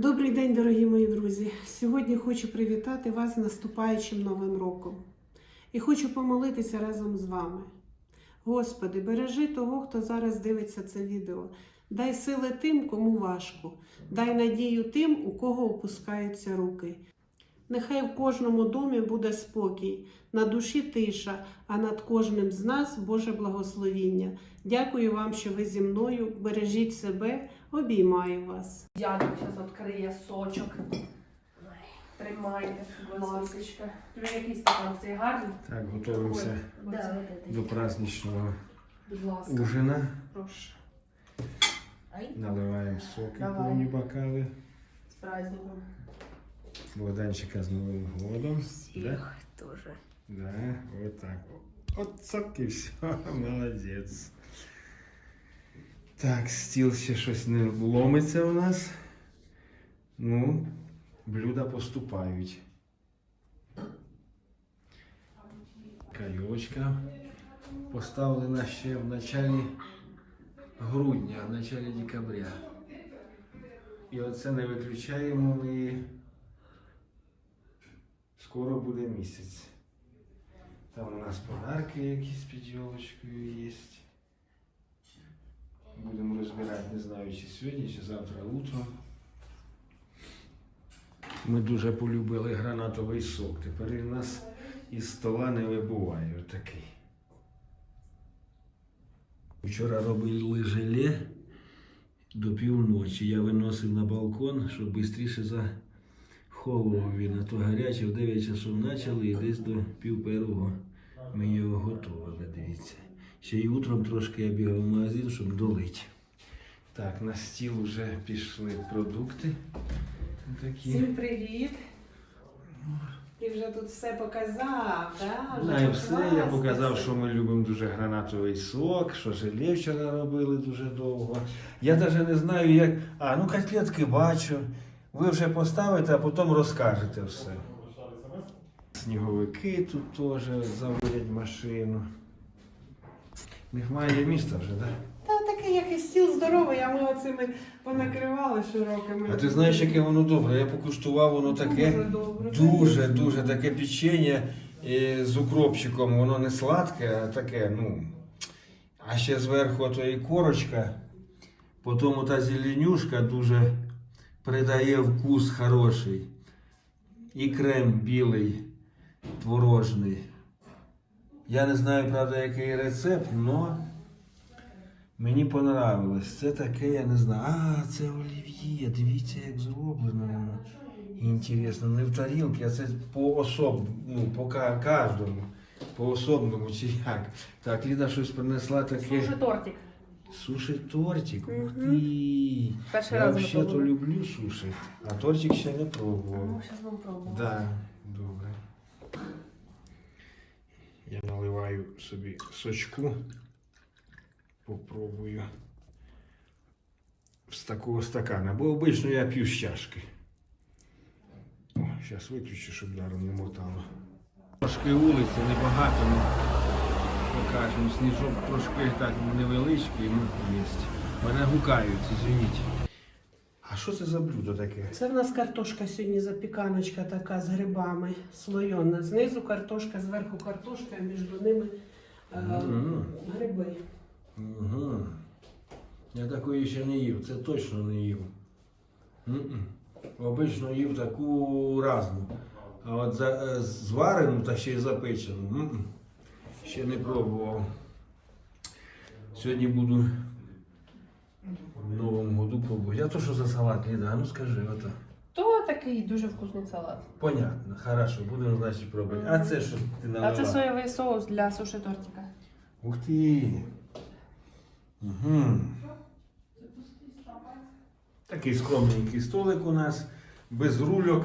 Добрий день, дорогі мої друзі. Сьогодні хочу привітати вас з наступаючим новим роком. І хочу помолитися разом з вами. Господи, бережи того, хто зараз дивиться це відео. Дай сили тим, кому важко. Дай надію тим, у кого опускаються руки. Нехай в кожному домі буде спокій, на душі тиша, а над кожним з нас Боже благословіння. Дякую вам, що ви зі мною. Бережіть себе, обіймаю вас. Дядько зараз відкриє сочок. Тримайте, будь ласка. Тобі який стакан цей гарний? Так, готуємося Ой, до праздничного ужина. прошу. Наливаємо соки повні бокали. З праздником. Богданчика з Новим годом. Да? Їх теж. Да, вот так. От соки все, молодець. Так, стіл ще щось не ломиться у нас. Ну, блюда поступають. Кайочка поставлена ще в началі грудня, в началі декабря. І оце не виключаємо і скоро буде місяць. Там у нас подарки якісь під елочкою є. Будемо розбирати, не знаю, чи сьогодні, чи завтра утром. Ми дуже полюбили гранатовий сок. Тепер у нас із стола не вибуває отакий. Вчора робили желе до півночі. Я виносив на балкон, щоб швидше захолов він. А то гаряче в 9 часов почали і десь до пів первого ми його готували, дивіться. Ще й утром трошки я бігав в магазин, щоб долити. Так, на стіл вже пішли продукти. Такі. Всім привіт! Ти вже тут все показав, да? Знаю все, я показав, що ми любимо дуже гранатовий сок, що желе вчора робили дуже довго. Я навіть не знаю, як. А, ну котлетки бачу. Ви вже поставите, а потім розкажете все. Сніговики тут теж заводять машину. В них має місто вже, так? Та такий якийсь стіл здоровий, а ми оцими понакривали широкими. А ти знаєш, яке воно добре? Я покуштував, воно таке. Дуже добре. Дуже, дуже таке печення з укропчиком, воно не сладке, а таке, ну. А ще зверху ото і корочка, потім та зеленюшка дуже придає вкус хороший. І крем білий, творожний. Я не знаю, правда, який рецепт, але мені понравилось. Це таке, я не знаю. А, це олів'є, дивіться, як зроблено воно. Інтересно, не в тарілці, а це по особному, по кожному, по особному чи як. Так, Ліда щось принесла таке. Суши тортик. Суші тортик. Ух Мгм. ти. Перший Я раз взагалі то люблю суші, а тортик ще не Ну, пробував. зараз будемо пробувати. Да, добре. Я наливаю собі сочку. Попробую з такого стакана, бо обично я п'ю з чашки. О, зараз виключу, щоб даром не мотало. Трошки вулиці, небагато, ми покажемо. Сніжок трошки так невеличкий, ну є. Мене гукають, извиніть. А що це за блюдо таке? Це в нас картошка сьогодні запіканочка така з грибами слойона. Знизу картошка, зверху картошка, а між ними е, Мгм. гриби. Угу. Я такої ще не їв, це точно не їв. М-м. Обично їв таку разну. А от за, е, зварену та ще й запечену. м-м. Ще не пробував. Сьогодні буду в новому году пробувати. А то що за салат, Ліда? А ну скажи, ото. То такий дуже вкусний салат. Понятно, хорошо, будемо значить пробувати. А це що ти наливав? А це соєвий соус для суши тортика. Ух ти! Угу. Такий скромненький столик у нас, без рульок,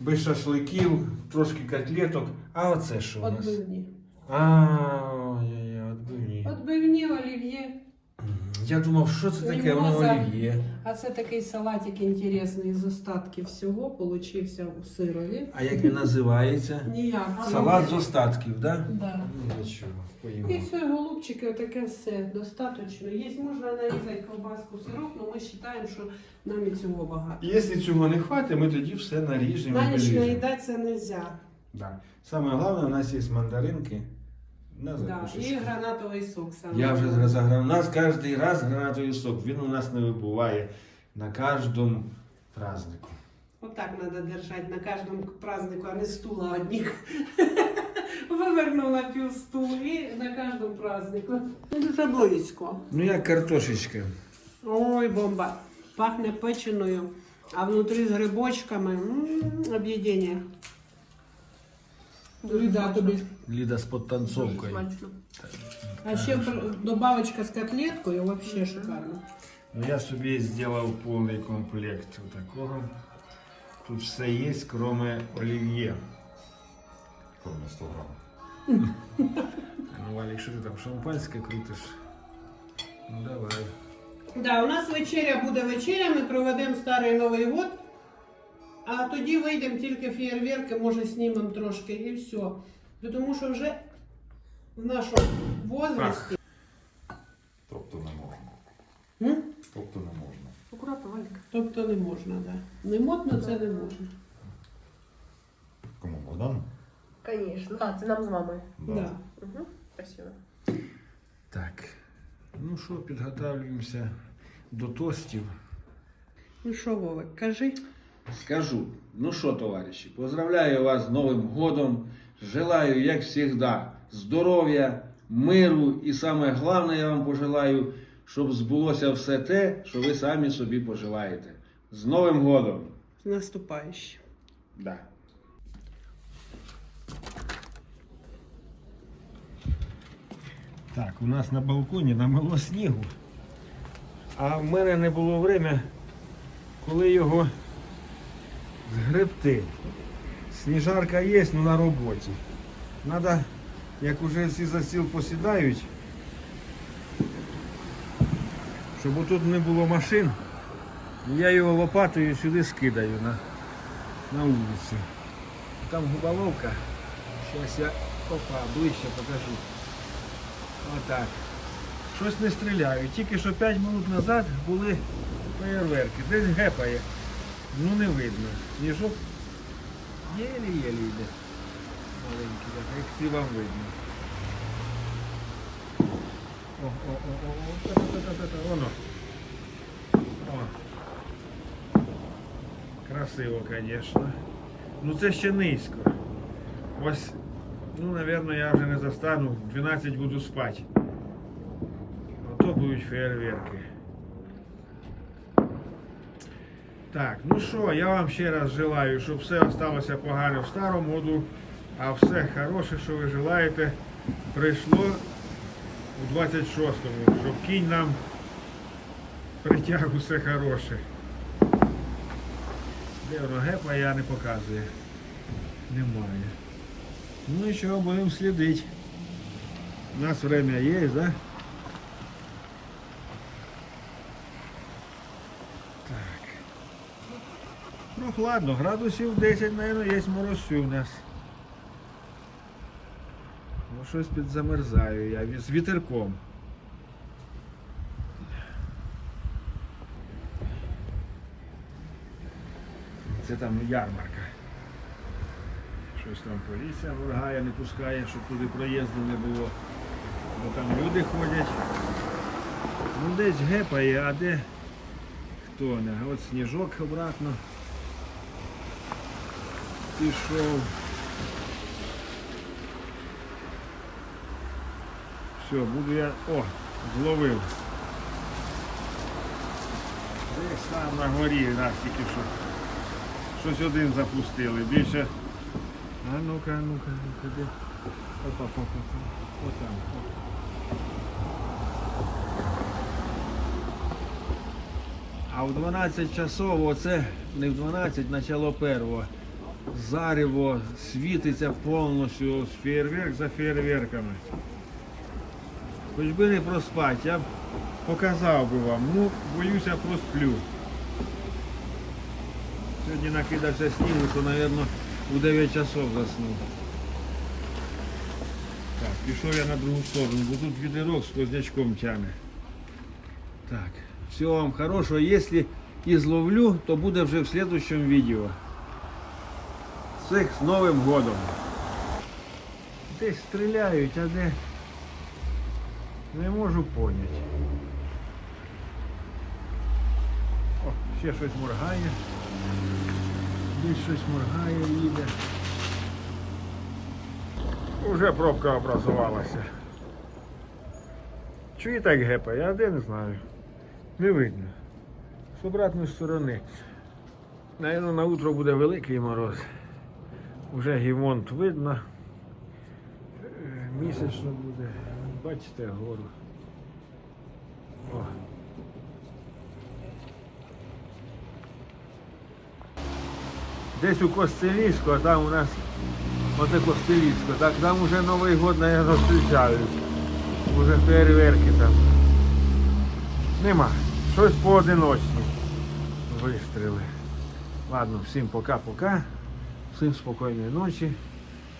без шашликів, трошки котлеток. А оце що у нас? Отбивні. А, ой-ой-ой, отбивні. Отбивні олів'є. Я думав, що це таке? Воно олів'є. А це такий салатик інтересний з остатків всього, получився у сирові. А як він називається? Ніяк. Салат з остатків, так? Да. Да? Нічого, поїмо. І все, голубчики, отаке все достатньо. Є можна нарізати ковбаску сироп, але ми вважаємо, що нам і цього багато. Якщо цього не хватить, ми тоді все наріжемо. На ніч наїдатися не можна. Да. Саме головне, у нас є мандаринки на Да. закусочку. І гранатовий сок саме. Я вже заграв. У нас кожен раз гранатовий сок. Він у нас не вибуває на кожному празднику. Отак треба держати на кожному празднику, а не стула одних. Вивернула пів стул і на кожному празднику. Ну, Дуже близько. Ну як картошечка. Ой, бомба. Пахне печеною, а внутрі з грибочками. М, Об'єднання. Люда тобі. Ліда з Дуже подтанцовкою. смачно. А ще пр- добавочка з котлеткою, взагалі шикарно. Ну я собі зробив повний комплект такого. Тут все є, кроме олів'є. Кроме 100 грамм. Ну, Валік, що ти там шампанське крутиш? Ну давай. Да, у нас вечеря буде вечеря, ми проведемо старий Новий год, а тоді вийдемо тільки фєєрверки, може знімемо трошки і все. Тому що вже в нашому возрасті. Тобто не можна. М? Тобто не можна. Акуратно, Валік. Тобто не можна, да. Не модно це не можна. Кому Богдан? Звісно. А, це нам з мамою. Да. Угу. Спасибо. Так. Ну що, підготовлюємося до тостів. Ну що, Вовик, кажи. Скажу, ну що, товариші, поздравляю вас з Новим годом. Желаю, як завжди, здоров'я, миру і саме головне, я вам пожелаю, щоб збулося все те, що ви самі собі пожелаєте. З Новим годом! З наступаючим. Да. Так, у нас на балконі намело снігу. А в мене не було время, коли його згребти. Сніжарка є, але на роботі. Надо, як уже всі за стіл посідають, щоб отут не було машин, я його лопатою сюди скидаю на, на вулицю. Там губоловка. Зараз я опа, ближче покажу. Отак. Щось не стріляють. Тільки що 5 минут назад були феєрверки. Десь гепає. Ну не видно. Сніжок єлі-єлі йде. Маленький, так, як всі вам видно. О, о, о, о, о, та-та-та-та-та, воно. О. Красиво, звісно. Ну це ще низько. Ось, ну, напевно, я вже не застану. В 12 буду спати. Ото будуть фейерверки. Так, ну що, я вам ще раз желаю, щоб все осталося погане в старому году, а все хороше, що ви желаєте, прийшло у 26-му, щоб кінь нам притяг усе хороше. Де воно гепа я не показує. Немає. Ну і що, будемо слідити. У нас время є, да? Так. Прохладно, градусів 10, мабуть, є морозцю у нас. Ну, щось підзамерзаю я з вітерком. Це там ярмарка. Щось там поліція моргає, не пускає, щоб туди проїзду не було. Бо там люди ходять. Ну десь гепає, а де хто не. От сніжок обратно. Пішов. Все, буду я... О, зловив. Десь там на горі нас тільки що. Щось один запустили. Більше. А ну-ка, ну-ка, ну-ка, де? Опа, опа, опа. Отам. А в 12 часов, оце не в 12, начало першого. Зарево світиться повністю фейерверк за фейерверками. Хоч би не проспати, я б показав би вам. Ну, боюся, просплю. Сьогодні накидався снігу, то, мабуть, у 9 часов заснув. Так, пішов я на другу сторону, бо тут вітерок з позднячком тяне. Так, всього вам хорошого. Якщо і зловлю, то буде вже в следующем відео. Всіх з Новим годом. Десь стріляють, а де не можу поняти. О, ще щось моргає. Десь щось моргає, їде. Уже пробка образувалася. Чує так гепа, я де не знаю. Не видно. З обратної сторони. Наверно, на утро буде великий мороз. Уже гівонт видно. Е, Місячно буде. Бачите гору. О. Десь у Костелівську, а там у нас оце Костелівську, так там уже Новий год, наверное, зустрічають. Уже фейерверки там. Нема. Щось поодиночні. Вистріли. Ладно, всім пока-пока. Всім спокійної ночі.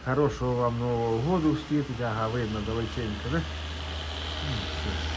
Хорошого вам Нового году встретить. Ага, видно далеченько, да? Ну.